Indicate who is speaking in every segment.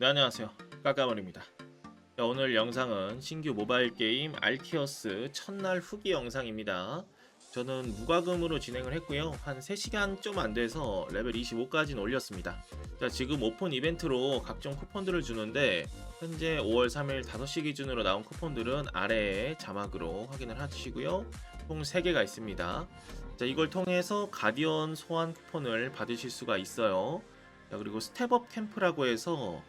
Speaker 1: 네 안녕하세요. 까까머리입니다. 자, 오늘 영상은 신규 모바일 게임 알티어스 첫날 후기 영상입니다. 저는 무과금으로 진행을 했고요. 한 3시간 좀 안돼서 레벨 25까지는 올렸습니다. 자 지금 오픈 이벤트로 각종 쿠폰들을 주는데 현재 5월 3일 5시 기준으로 나온 쿠폰들은 아래에 자막으로 확인을 하시고요. 총 3개가 있습니다. 자 이걸 통해서 가디언 소환 쿠폰을 받으실 수가 있어요. 자 그리고 스텝업 캠프라고 해서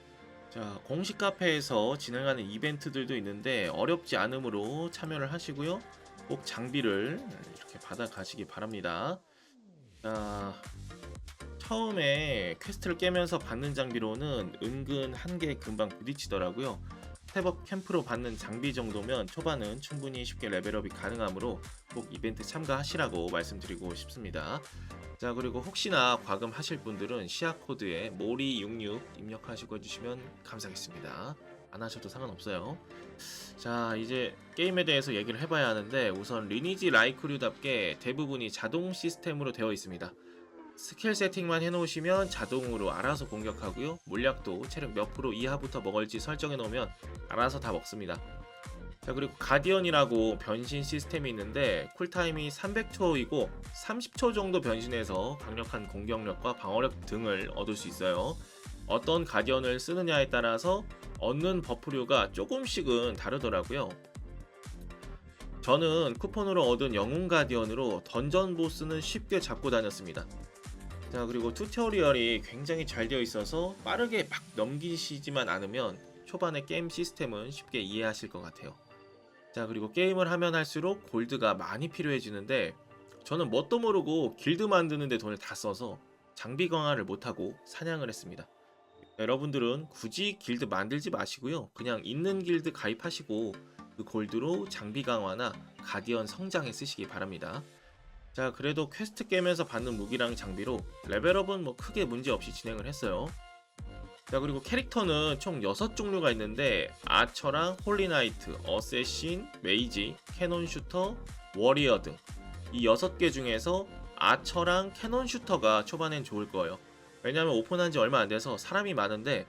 Speaker 1: 자 공식 카페에서 진행하는 이벤트들도 있는데 어렵지 않으므로 참여를 하시고요. 꼭 장비를 이렇게 받아 가시기 바랍니다. 자 처음에 퀘스트를 깨면서 받는 장비로는 은근 한계 금방 부딪히더라고요 스텝업 캠프로 받는 장비 정도면 초반은 충분히 쉽게 레벨업이 가능하므로 꼭 이벤트 참가하시라고 말씀드리고 싶습니다. 자 그리고 혹시나 과금 하실 분들은 시야 코드에 모리66 입력하시고 해주시면 감사하겠습니다. 안 하셔도 상관없어요. 자 이제 게임에 대해서 얘기를 해봐야 하는데 우선 리니지 라이크류답게 대부분이 자동 시스템으로 되어 있습니다 스킬 세팅만 해놓으시면 자동으로 알아서 공격하고요. 물약도 체력 몇 프로 이하부터 먹을지 설정해 놓으면 알아서 다 먹습니다. 자 그리고 가디언이라고 변신 시스템이 있는데 쿨타임이 300초이고 30초 정도 변신해서 강력한 공격력과 방어력 등을 얻을 수 있어요. 어떤 가디언을 쓰느냐에 따라서 얻는 버프류가 조금씩은 다르더라고요. 저는 쿠폰으로 얻은 영웅 가디언으로 던전 보스는 쉽게 잡고 다녔습니다 자 그리고 튜토리얼이 굉장히 잘 되어 있어서 빠르게 막 넘기시지만 않으면 초반의 게임 시스템은 쉽게 이해하실 것 같아요. 자 그리고 게임을 하면 할수록 골드가 많이 필요해지는데 저는 뭣도 모르고 길드 만드는데 돈을 다 써서 장비 강화를 못하고 사냥을 했습니다. 여러분들은 굳이 길드 만들지 마시고요. 그냥 있는 길드 가입하시고 그 골드로 장비 강화나 가디언 성장에 쓰시기 바랍니다 자 그래도 퀘스트 깨면서 받는 무기랑 장비로 레벨업은 뭐 크게 문제없이 진행을 했어요. 자 그리고 캐릭터는 총 6종류가 있는데 아처랑 홀리나이트, 어세신, 메이지, 캐논 슈터, 워리어 등. 이 6개 중에서 아처랑 캐논 슈터가 초반엔 좋을 거예요. 왜냐면 오픈한 지 얼마 안 돼서 사람이 많은데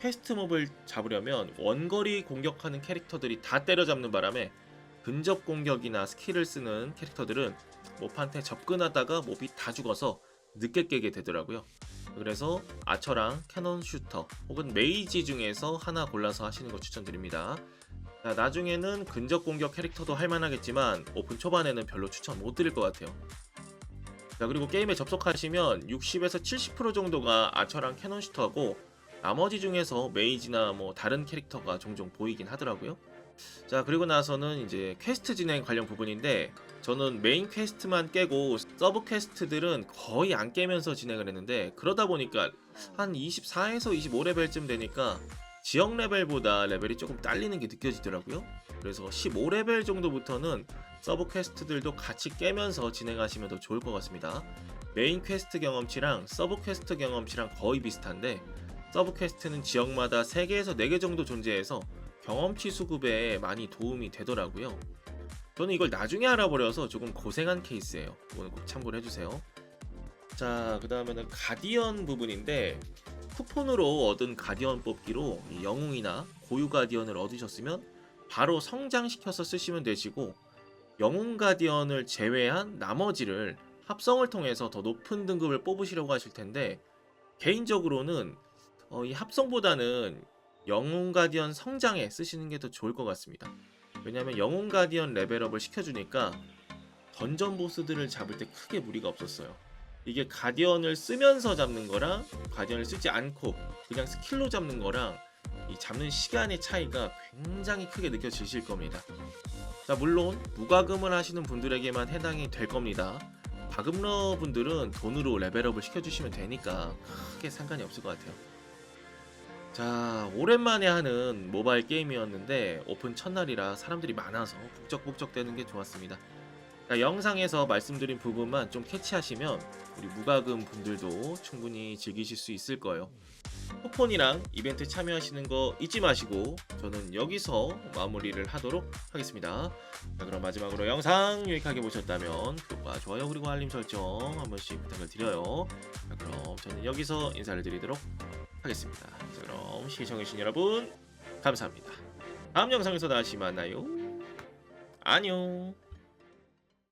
Speaker 1: 패스트 몹을 잡으려면 원거리 공격하는 캐릭터들이 다 때려잡는 바람에 근접 공격이나 스킬을 쓰는 캐릭터들은 몹한테 접근하다가 몹이 다 죽어서 늦게 깨게 되더라고요 그래서 아처랑 캐논 슈터 혹은 메이지 중에서 하나 골라서 하시는 거 추천드립니다. 자, 나중에는 근접 공격 캐릭터도 할만하겠지만 오픈 초반에는 별로 추천 못 드릴 것 같아요. 자 그리고 게임에 접속하시면 60에서 70% 정도가 아처랑 캐논 슈터고 나머지 중에서 메이지나 뭐 다른 캐릭터가 종종 보이긴 하더라고요. 자 그리고 나서는 이제 퀘스트 진행 관련 부분인데 저는 메인 퀘스트만 깨고 서브 퀘스트들은 거의 안 깨면서 진행을 했는데 그러다 보니까 한 24에서 25레벨쯤 되니까 지역 레벨보다 레벨이 조금 딸리는 게 느껴지더라고요 그래서 15레벨 정도부터는 서브 퀘스트들도 같이 깨면서 진행하시면 더 좋을 것 같습니다 메인 퀘스트 경험치랑 서브 퀘스트 경험치랑 거의 비슷한데 서브 퀘스트는 지역마다 3개에서 4개 정도 존재해서 경험치 수급에 많이 도움이 되더라고요. 저는 이걸 나중에 알아버려서 조금 고생한 케이스예요. 오늘 꼭 참고를 해주세요. 자, 그 다음에는 가디언 부분인데 쿠폰으로 얻은 가디언 뽑기로 영웅이나 고유 가디언을 얻으셨으면 바로 성장시켜서 쓰시면 되시고 영웅 가디언을 제외한 나머지를 합성을 통해서 더 높은 등급을 뽑으시려고 하실 텐데 개인적으로는 어, 이 합성보다는 영웅 가디언 성장에 쓰시는 게 더 좋을 것 같습니다. 왜냐면 영웅 가디언 레벨업을 시켜주니까 던전 보스들을 잡을 때 크게 무리가 없었어요. 이게 가디언을 쓰면서 잡는 거랑 가디언을 쓰지 않고 그냥 스킬로 잡는 거랑 이 잡는 시간의 차이가 굉장히 크게 느껴지실 겁니다. 자, 물론 무과금을 하시는 분들에게만 해당이 될 겁니다. 과금러 분들은 돈으로 레벨업을 시켜주시면 되니까 크게 상관이 없을 것 같아요. 자 오랜만에 하는 모바일 게임이었는데 오픈 첫날이라 사람들이 많아서 북적북적 되는 게 좋았습니다. 자, 영상에서 말씀드린 부분만 좀 캐치하시면 우리 무과금 분들도 충분히 즐기실 수 있을 거예요. 쿠폰이랑 이벤트 참여하시는 거 잊지 마시고 저는 여기서 마무리를 하도록 하겠습니다. 자 그럼 마지막으로 영상 유익하게 보셨다면 구독과 좋아요 그리고 알림 설정 한 번씩 부탁을 드려요. 자 그럼 저는 여기서 인사를 드리도록 하겠습니다. 자, 그럼 시청해주신 여러분 감사합니다. 다음 영상에서 다시 만나요. 안녕.